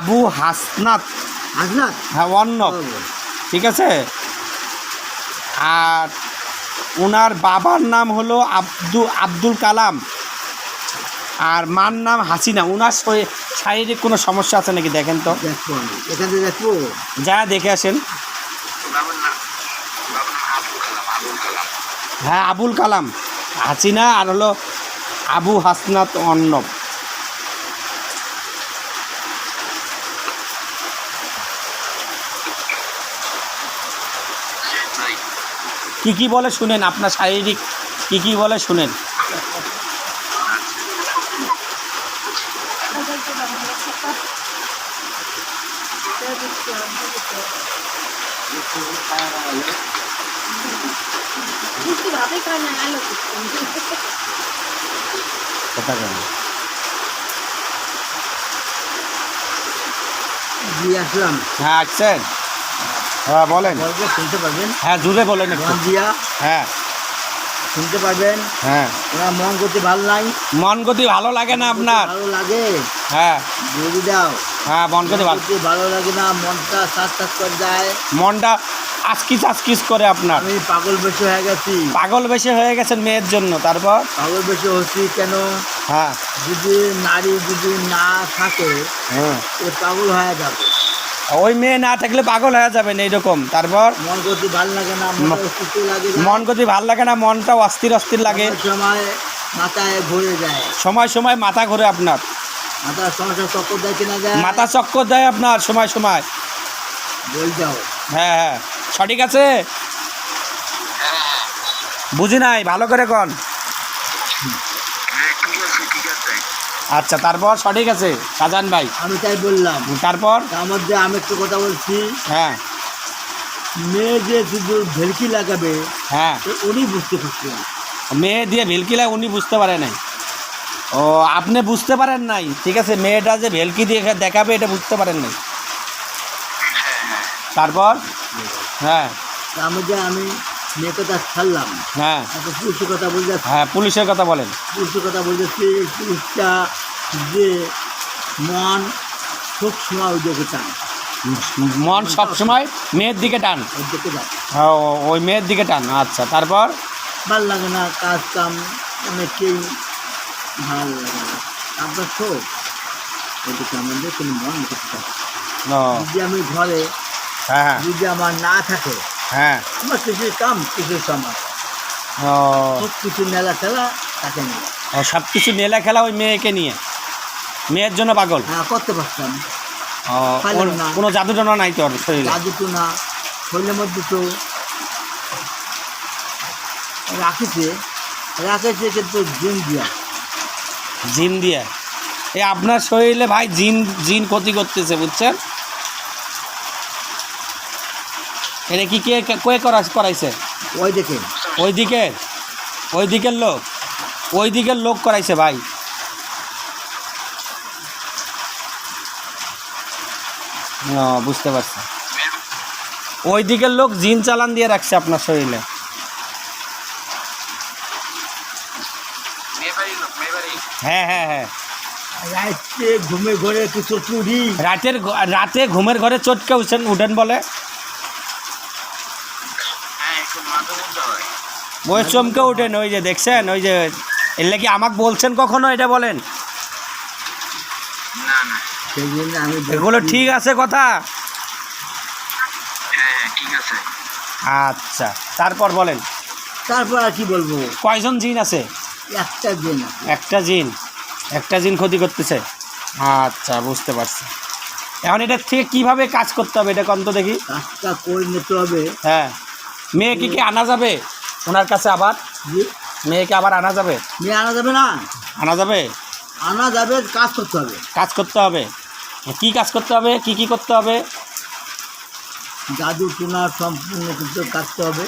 আবু হাসনাত। হাসনাত? হ্যাঁ অর্ণব ঠিক আছে? আর ওনার বাবার নাম হলো আব্দু আব্দুল কালাম। আর মার নাম হাসিনা। ওনার শারীরিক কোনো সমস্যা আছে নাকি দেখেন তো? যা দেখে আসেন। হ্যাঁ আবুল কালাম। হাসিনা আর হলো আবু হাসনাত অর্ণব কি কি বলে শুনেন আপনার শারীরিক কি কি বলে শুনেন? কথা কেন দিয়ে আসলাম। হ্যাঁ আসছেন? হ্যাঁ বলেন। শুনতে পারবেন। হ্যাঁ জুড়ে বলেন দিয়া। হ্যাঁ। শুনতে পারবেন। হ্যাঁ। ওনার মন করতে ভালো নাই। মন গতি ভালো লাগে না আপনার। ভালো লাগে। হ্যাঁ। বলি দাও হ্যাঁ মন গতি ভালো ভালো লাগে না মনটা শ্বাস শ্বাস করে যায়। মনটা আচকিস আচকিস করে আপনার। আমি পাগল বেশি হয়ে গেছি। পাগল বেশি হয়ে গেছেন মেয়ের জন্য তারপর? পাগল বেশি হচ্ছি কেন? হ্যাঁ। যদি নারী যদি না থাকে হ্যাঁ। পাগল হয়ে যাবে। ওই মেয়ে না থাকলে পাগল হয়ে যাবেন এইরকম। তারপর মন করতে ভালো লাগে না মন মন গতি ভালো লাগে না মনটা অস্থির অস্থির লাগে। সময় মাথায় ঘুরে যায়। সময় সময় মাথা ঘুরে আপনার। মাথার সমস্যা চক্কর দেয় কিনা যায়? মাথা চক্কর দেয় আপনার সময় সময়। যাও হ্যাঁ হ্যাঁ। সঠিক আছে? বুঝি নাই ভালো করে কন। আচ্ছা তারপর সঠিক আছে শাহজাহান ভাই। আমি তাই বললাম। তারপর? তার মধ্যে আমি একটু কথা বলছি। হ্যাঁ। মেয়ে যে শুধু ভেলকি লাগাবে হ্যাঁ। উনি বুঝতে পারছেন মেয়ে দিয়ে ভেলকি লাগে উনি বুঝতে পারে নাই। ও আপনি বুঝতে পারেন নাই। ঠিক আছে মেয়েটা যে ভেলকি দিয়ে দেখাবে এটা বুঝতে পারেন নাই। তারপর? হ্যাঁ। মধ্যে আমি কথা ছাড়লাম। হ্যাঁ। পুরুষের কথা বলতে হ্যাঁ পুলিশের কথা বলেন। পুরুষের কথা বলতেছি পুরুষটা যে মন সব সময় ওই দিকে টান। মন সবসময় মেয়ের দিকে টান। ওই হ্যাঁ, ওই মেয়ের দিকে টান। আচ্ছা তারপর? ভালো লাগে না কাজ কাম অনেকেই ভালো লাগে না। আপনার সব ওদিকে আমাদের কোনো মন যদি আমি ঘরে হ্যাঁ। যদি আমার না থাকে হ্যাঁ। আমার কিছু কাম কিছু সময়। ও। সব কিছু মেলা ঠেলা তাকে নিয়ে। সব কিছু নেলা খেলা ওই মেয়েকে নিয়ে? মেয়ের জন্য পাগল? হ্যাঁ করতে পারতাম। কোনো জাদুটনা নাই তোর শরীরে? কাজু তো না। শরীরের মধ্যে তো রাখেছে। রাখেছে কিন্তু জিন দিয়া। জিন দিয়ে। এই আপনার শরীরে ভাই জিন জিন ক্ষতি করতেছে বুঝছেন? এটা কি কে কে করা করাইছে? ওই দেখে ওই দিকে? ওই দিকের লোক? ওই দিকের লোক করাইছে ভাই। বুঝতে পারছি। ওই দিকের লোক জিন চালান দিয়ে রাখছে আপনার শরীরে। হ্যাঁ হ্যাঁ হ্যাঁ। রাত্রে ঘুমে ঘরে কিছু চুরি। রাতের রাতে ঘুমের ঘরে চটকে উঠেন উঠেন বলে? ওই চমকে উঠেন ওই যে দেখছেন ওই যে এলে কি আমাকে বলছেন কখনো এটা বলেন? এগুলো ঠিক আছে কথা? আচ্ছা তারপর বলেন। তারপর আর কি বলব? কয়জন জিন আছে? একটা দিন একটা জিন একটা জিন ক্ষতি করতেছে। আচ্ছা বুঝতে পারছি। এখন এটা থেকে কীভাবে কাজ করতে হবে এটা কন্ত দেখি। কাজটা করে নিতে হবে। হ্যাঁ। মেয়েকে কি আনা যাবে? ওনার কাছে আবার? মেয়েকে আবার আনা যাবে? মেয়ে আনা যাবে না। আনা যাবে? আনা যাবে কাজ করতে হবে। কাজ করতে হবে। কি কাজ করতে হবে? কি কি করতে হবে? জাদু টুনা সম্পূর্ণ কিছু কাটতে হবে।